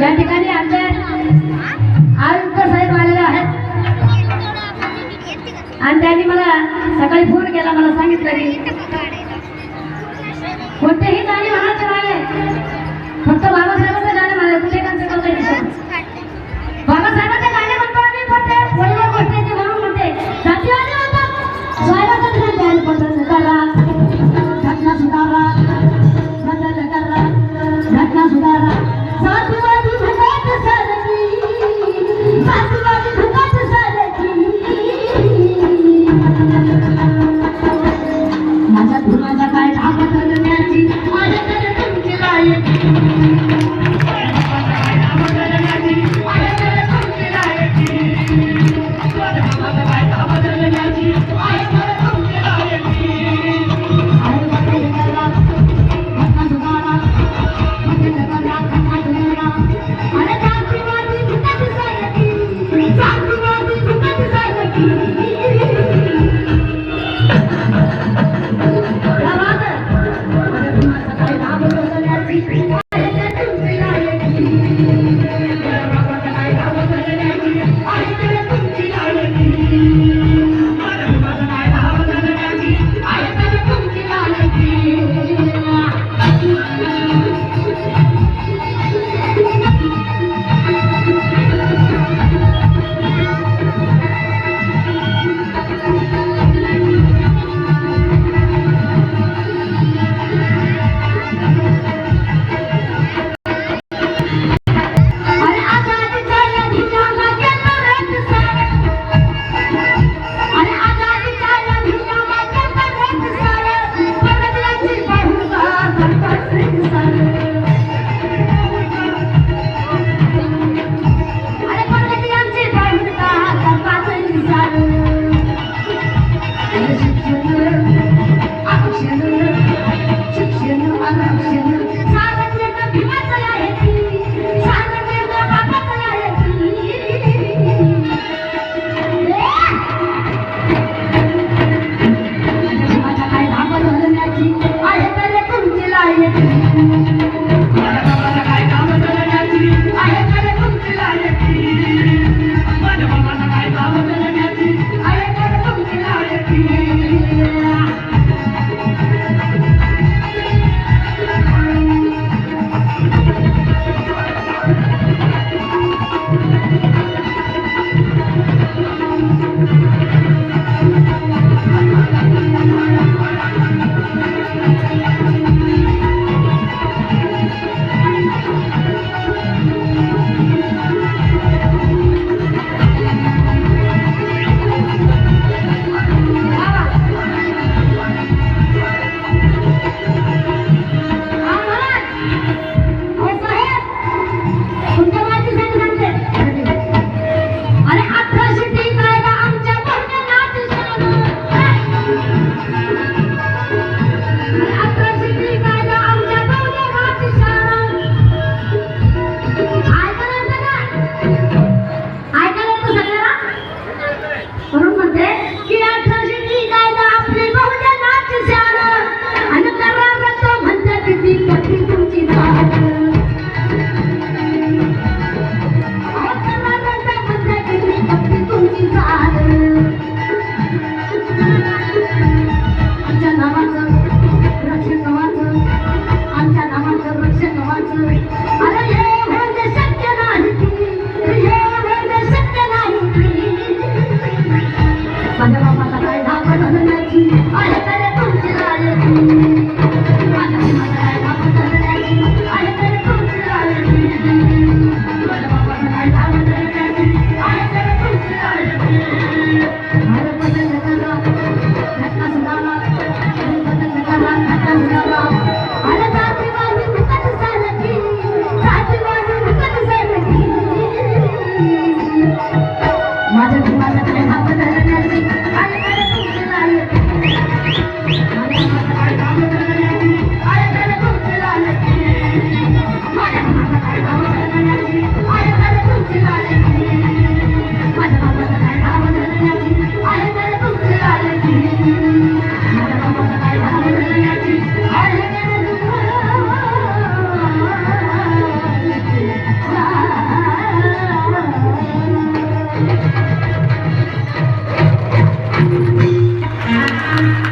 या ठिकाणी आमचे आयुक्त साहेब आलेले आहेत. आणि त्यांनी मला सकाळी फोन केला मला सांगितलं की कोणतेही गाणे म्हणायचे नाही. फक्त बाबासाहेबांचं गाणं म्हणायचं कुठे गाणं 那怎么办？Thank you.